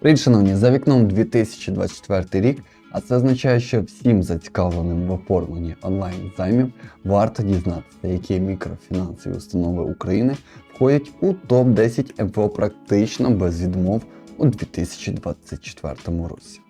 Привіт, шановні, за вікном 2024 рік, а це означає, що всім зацікавленим в оформленні онлайн займів варто дізнатися, які мікрофінансові установи України входять у топ-10 МФО практично без відмов у 2024 році.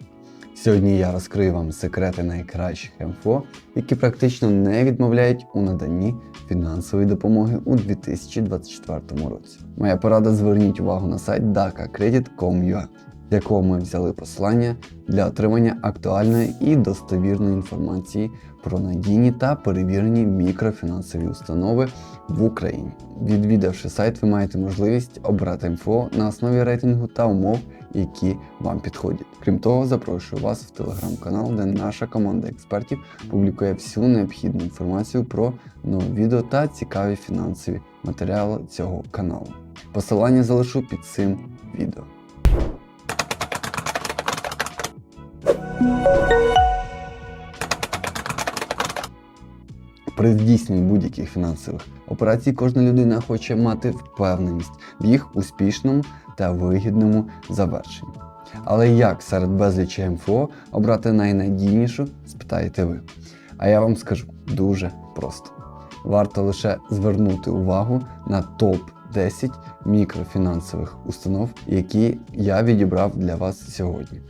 Сьогодні я розкрию вам секрети найкращих МФО, які практично не відмовляють у наданні фінансової допомоги у 2024 році. Моя порада зверніть увагу на сайт dakacredit.com.ua, якого ми взяли посилання для отримання актуальної і достовірної інформації про надійні та перевірені мікрофінансові установи в Україні. Відвідавши сайт, ви маєте можливість обрати МФО на основі рейтингу та умов, які вам підходять. Крім того, запрошую вас в телеграм-канал, де наша команда експертів публікує всю необхідну інформацію про нові відео та цікаві фінансові матеріали цього каналу. Посилання залишу під цим відео. При здійсненні будь-яких фінансових операцій кожна людина хоче мати впевненість в їх успішному та вигідному завершенні. Але як серед безлічі МФО обрати найнадійнішу, спитаєте ви. А я вам скажу дуже просто. Варто лише звернути увагу на топ-10 мікрофінансових установ, які я відібрав для вас сьогодні.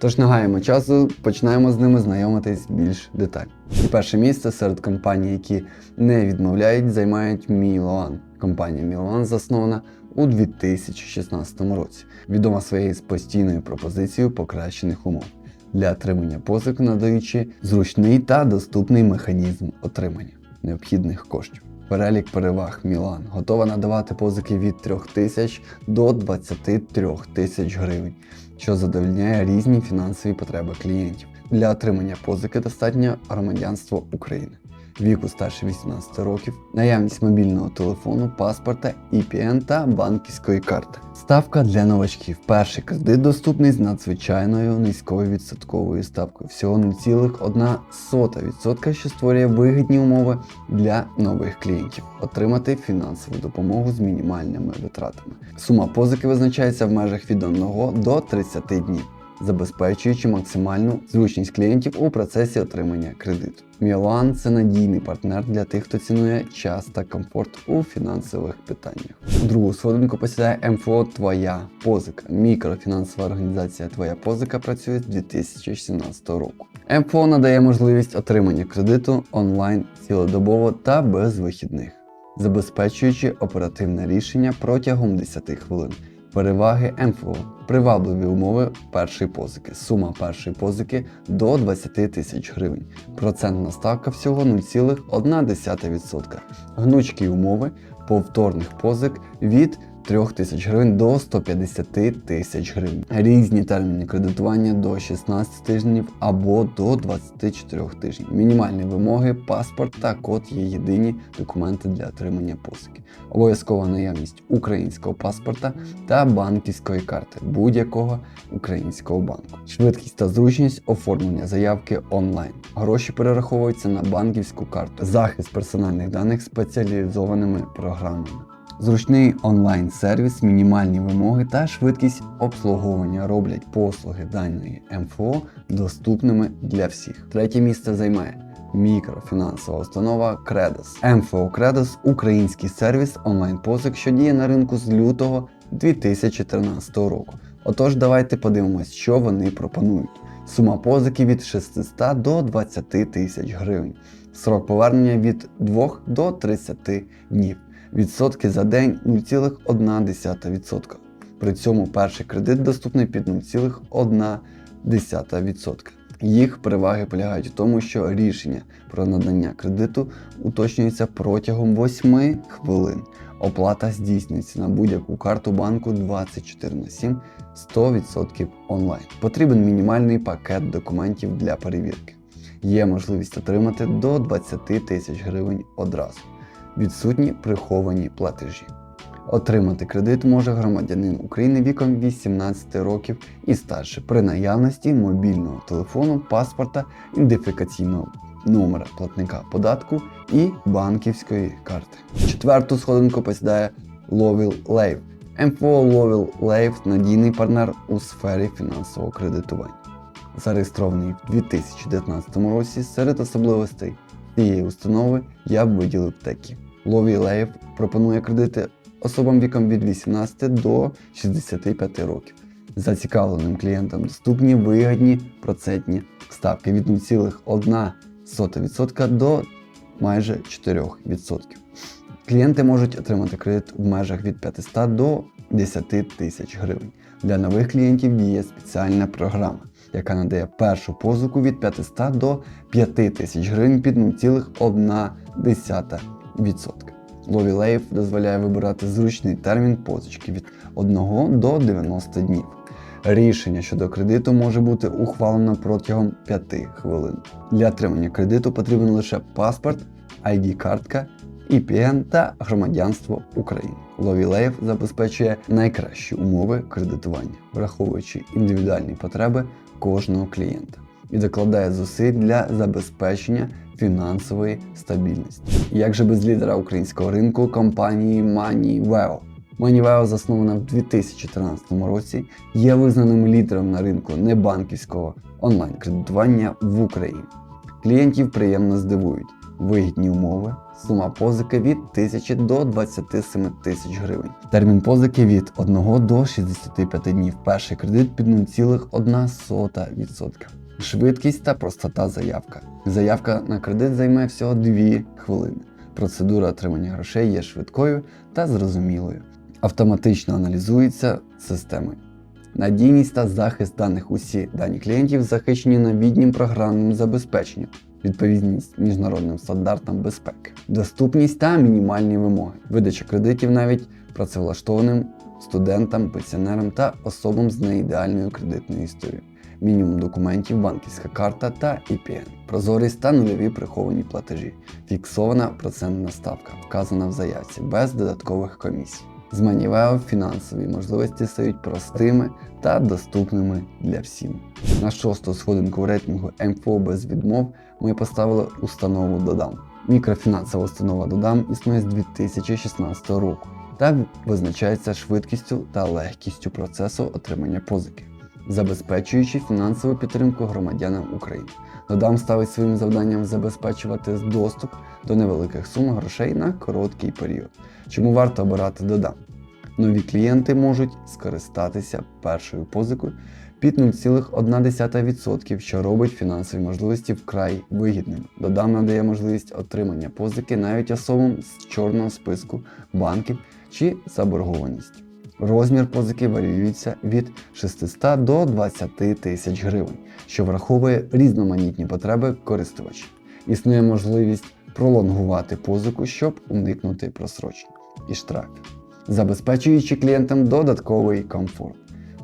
Тож не гаємо часу, починаємо з ними знайомитись більш детально. І перше місце серед компаній, які не відмовляють, займають Мілоан. Компанія Мілоан заснована у 2016 році, відома своєю постійною пропозицією покращених умов для отримання позик, надаючи зручний та доступний механізм отримання необхідних коштів. Перелік переваг Мілан готова надавати позики від 3 тисяч до 23 тисяч гривень, що задовольняє різні фінансові потреби клієнтів. Для отримання позики достатньо громадянство України, віку старше 18 років, наявність мобільного телефону, паспорта, EPN та банківської карти. Ставка для новачків. Перший кредит доступний з надзвичайною низькою відсотковою ставкою, всього 0,1%, що створює вигідні умови для нових клієнтів. Отримати фінансову допомогу з мінімальними витратами. Сума позики визначається в межах від 1 до 30 днів забезпечуючи максимальну зручність клієнтів у процесі отримання кредиту. Мілан це надійний партнер для тих, хто цінує час та комфорт у фінансових питаннях. Другу сходинку посідає МФО Твоя позика. Мікрофінансова організація Твоя позика працює з 2017 року. МФО надає можливість отримання кредиту онлайн цілодобово та без вихідних, забезпечуючи оперативне рішення протягом 10 хвилин. Переваги МФО. Привабливі умови першої позики. Сума першої позики до 20 тисяч гривень. Процентна ставка всього 0,1%. Гнучкі умови повторних позик від 3 тисяч гривень до 150 тисяч гривень. Різні терміни кредитування до 16 тижнів або до 24 тижнів. Мінімальні вимоги, паспорт та код є єдині документи для отримання позики. Обов'язкова наявність українського паспорта та банківської карти будь-якого українського банку. Швидкість та зручність оформлення заявки онлайн. Гроші перераховуються на банківську карту. Захист персональних даних спеціалізованими програмами. Зручний онлайн-сервіс, мінімальні вимоги та швидкість обслуговування роблять послуги даної МФО доступними для всіх. Третє місце займає мікрофінансова установа Credus. МФО Credus – український сервіс онлайн-позик, що діє на ринку з лютого 2013 року. Отож, давайте подивимось, що вони пропонують. Сума позики від 600 до 20 тисяч гривень. Срок повернення від 2 до 30 днів. Відсотки за день 0,1%. При цьому перший кредит доступний під 0,1%. Їх переваги полягають в тому, що рішення про надання кредиту уточнюється протягом 8 хвилин. Оплата здійснюється на будь-яку карту банку 24 на 7 100% онлайн. Потрібен мінімальний пакет документів для перевірки. Є можливість отримати до 20 тисяч гривень одразу. Відсутні приховані платежі. Отримати кредит може громадянин України віком 18 років і старше при наявності мобільного телефону, паспорта, ідентифікаційного номера платника податку і банківської карти. Четверту сходинку посідає Lovil Lave. МФО Lovell Life – надійний партнер у сфері фінансового кредитування. Зареєстрований в 2019 році серед особливостей цієї установи я б виділив такі. Lovell Life пропонує кредити особам віком від 18 до 65 років. Зацікавленим клієнтам доступні вигідні процентні ставки від 0,1% до майже 4%. Клієнти можуть отримати кредит в межах від 500 до 10 тисяч гривень. Для нових клієнтів діє спеціальна програма, яка надає першу позику від 500 до 5 тисяч гривень під 0,1%. Лові дозволяє вибирати зручний термін позички від 1 до 90 днів. Рішення щодо кредиту може бути ухвалено протягом 5 хвилин. Для отримання кредиту потрібен лише паспорт, ID-картка, EPN та громадянство України. Ловілеєв забезпечує найкращі умови кредитування, враховуючи індивідуальні потреби кожного клієнта і докладає зусиль для забезпечення фінансової стабільності. Як же без лідера українського ринку компанії MoneyVeo? MoneyVeo заснована в 2013 році, є визнаним лідером на ринку небанківського онлайн-кредитування в Україні. Клієнтів приємно здивують вигідні умови, сума позики від 1000 до 27 тисяч гривень. Термін позики від 1 до 65 днів. Перший кредит під 0,1%. Швидкість та простота заявка. Заявка на кредит займе всього 2 хвилини. Процедура отримання грошей є швидкою та зрозумілою. Автоматично аналізується системою. Надійність та захист даних усі дані клієнтів захищені новітнім програмним забезпеченням, відповідність міжнародним стандартам безпеки, доступність та мінімальні вимоги, видача кредитів навіть працевлаштованим студентам, пенсіонерам та особам з неідеальною кредитною історією. Мінімум документів, банківська карта та EPN, прозорість та нульові приховані платежі, фіксована процентна ставка, вказана в заявці без додаткових комісій. З Манівео фінансові можливості стають простими та доступними для всіх. На шосту сходинку в рейтингу МФО без відмов ми поставили установу Додам. Мікрофінансова установа Додам існує з 2016 року та визначається швидкістю та легкістю процесу отримання позики, забезпечуючи фінансову підтримку громадянам України. Додам ставить своїм завданням забезпечувати доступ до невеликих сум грошей на короткий період. Чому варто обирати Додам? Нові клієнти можуть скористатися першою позикою під 0,1%, що робить фінансові можливості вкрай вигідними. Додам надає можливість отримання позики навіть особам з чорного списку банків чи заборгованістю. Розмір позики варіюється від 600 до 20 тисяч гривень, що враховує різноманітні потреби користувачів. Існує можливість пролонгувати позику, щоб уникнути просрочень і штрафів, забезпечуючи клієнтам додатковий комфорт.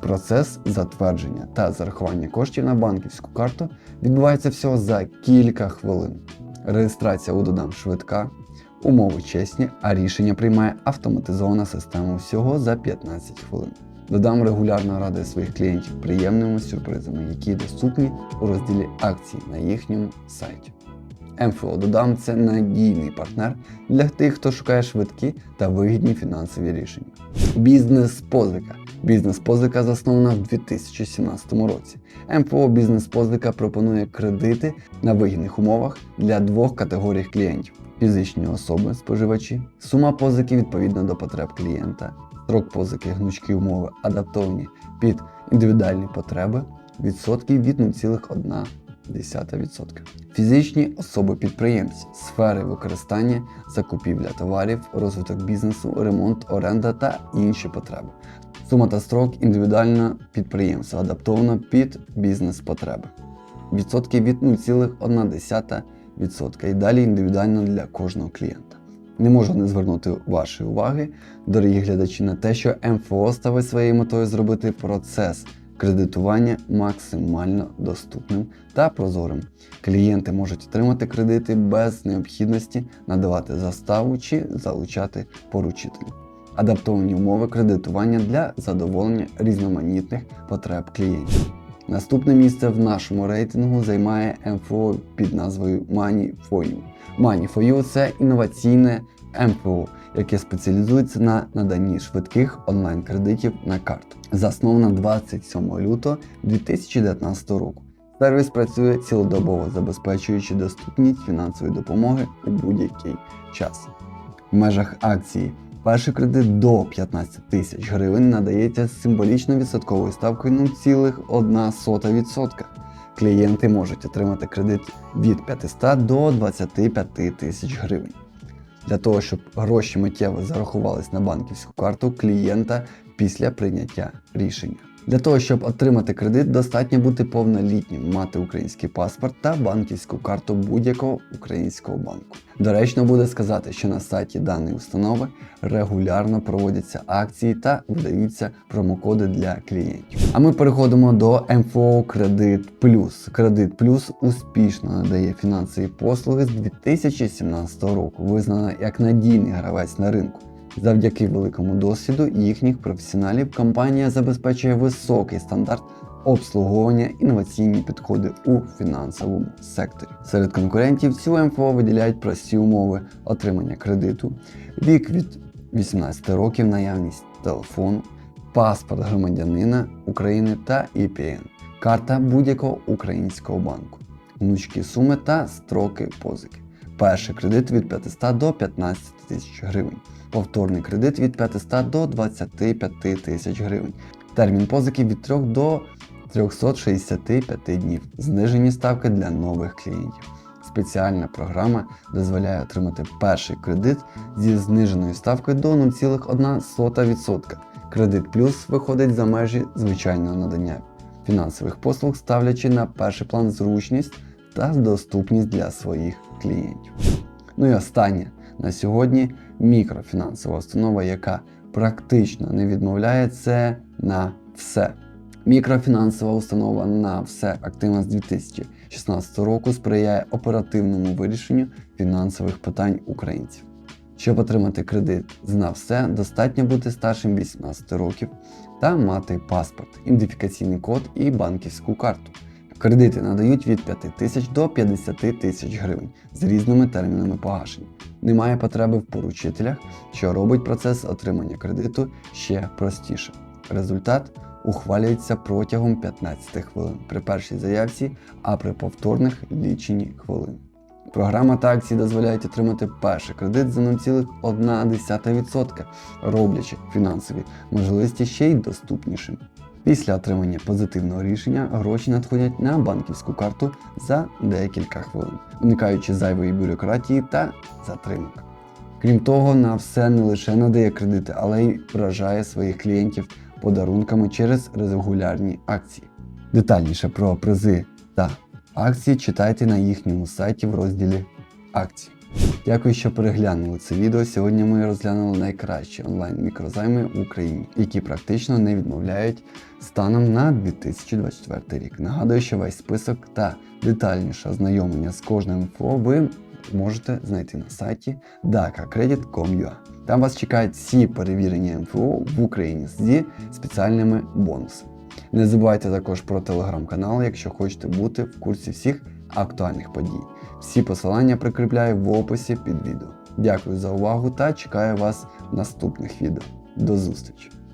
Процес затвердження та зарахування коштів на банківську карту відбувається всього за кілька хвилин. Реєстрація у додам швидка, умови чесні, а рішення приймає автоматизована система всього за 15 хвилин. Додам регулярно радує своїх клієнтів приємними сюрпризами, які доступні у розділі акцій на їхньому сайті. МФО Додам це надійний партнер для тих, хто шукає швидкі та вигідні фінансові рішення. Бізнес-позика. Бізнес-позика заснована в 2017 році. МФО Бізнес-позика пропонує кредити на вигідних умовах для двох категорій клієнтів: фізичні особи, споживачі, сума позики відповідно до потреб клієнта, строк позики, гнучкі умови адаптовані під індивідуальні потреби, відсотки від 0,1%. Фізичні особи-підприємці, сфери використання, закупівля товарів, розвиток бізнесу, ремонт, оренда та інші потреби. Сума та строк індивідуально підприємства адаптовано під бізнес-потреби. Відсотки від 0,1% і далі індивідуально для кожного клієнта. Не можу не звернути вашої уваги, дорогі глядачі, на те, що МФО ставить своєю метою зробити процес кредитування максимально доступним та прозорим. Клієнти можуть отримати кредити без необхідності надавати заставу чи залучати поручителів. Адаптовані умови кредитування для задоволення різноманітних потреб клієнтів. Наступне місце в нашому рейтингу займає МФО під назвою Money for це інноваційне МФО, яке спеціалізується на наданні швидких онлайн-кредитів на карту. Заснована 27 лютого 2019 року. Сервіс працює цілодобово, забезпечуючи доступність фінансової допомоги у будь-який час. В межах акції перший кредит до 15 тисяч гривень надається з символічно відсотковою ставкою 0,1%. Клієнти можуть отримати кредит від 500 до 25 тисяч гривень. Для того, щоб гроші миттєво зарахувались на банківську карту клієнта після прийняття рішення. Для того, щоб отримати кредит, достатньо бути повнолітнім, мати український паспорт та банківську карту будь-якого українського банку. Доречно буде сказати, що на сайті даної установи регулярно проводяться акції та видаються промокоди для клієнтів. А ми переходимо до МФО Кредит Плюс. Кредит Плюс успішно надає фінансові послуги з 2017 року, визнана як надійний гравець на ринку. Завдяки великому досвіду їхніх професіоналів компанія забезпечує високий стандарт обслуговування інноваційні підходи у фінансовому секторі. Серед конкурентів цю МФО виділяють прості умови отримання кредиту, вік від 18 років, наявність телефону, паспорт громадянина України та EPN, карта будь-якого українського банку, гнучкі суми та строки позики. Перший кредит від 500 до 15 тисяч гривень. Повторний кредит від 500 до 25 тисяч гривень. Термін позики від 3 до 365 днів. Знижені ставки для нових клієнтів. Спеціальна програма дозволяє отримати перший кредит зі зниженою ставкою до 0,1%. Кредит плюс виходить за межі звичайного надання фінансових послуг, ставлячи на перший план зручність та доступність для своїх клієнтів. Ну і останнє на сьогодні мікрофінансова установа, яка практично не відмовляє це на все. Мікрофінансова установа на все активна з 2016 року сприяє оперативному вирішенню фінансових питань українців. Щоб отримати кредит на все, достатньо бути старшим 18 років та мати паспорт, ідентифікаційний код і банківську карту. Кредити надають від 5 тисяч до 50 тисяч гривень з різними термінами погашення. Немає потреби в поручителях, що робить процес отримання кредиту ще простіше. Результат ухвалюється протягом 15 хвилин при першій заявці, а при повторних лічені хвилини. Програма та акції дозволяють отримати перший кредит за 0,1%, роблячи фінансові можливості ще й доступнішими. Після отримання позитивного рішення гроші надходять на банківську карту за декілька хвилин, уникаючи зайвої бюрократії та затримок. Крім того, на все не лише надає кредити, але й вражає своїх клієнтів подарунками через регулярні акції. Детальніше про призи та акції читайте на їхньому сайті в розділі акції. Дякую, що переглянули це відео. Сьогодні ми розглянули найкращі онлайн-мікрозайми в Україні, які практично не відмовляють станом на 2024 рік. Нагадую, що весь список та детальніше ознайомлення з кожним МФО ви можете знайти на сайті dakacredit.com.ua. Там вас чекають всі перевірені МФО в Україні зі спеціальними бонусами. Не забувайте також про телеграм-канал, якщо хочете бути в курсі всіх актуальних подій. Всі посилання прикріпляю в описі під відео. Дякую за увагу та чекаю вас в наступних відео. До зустрічі!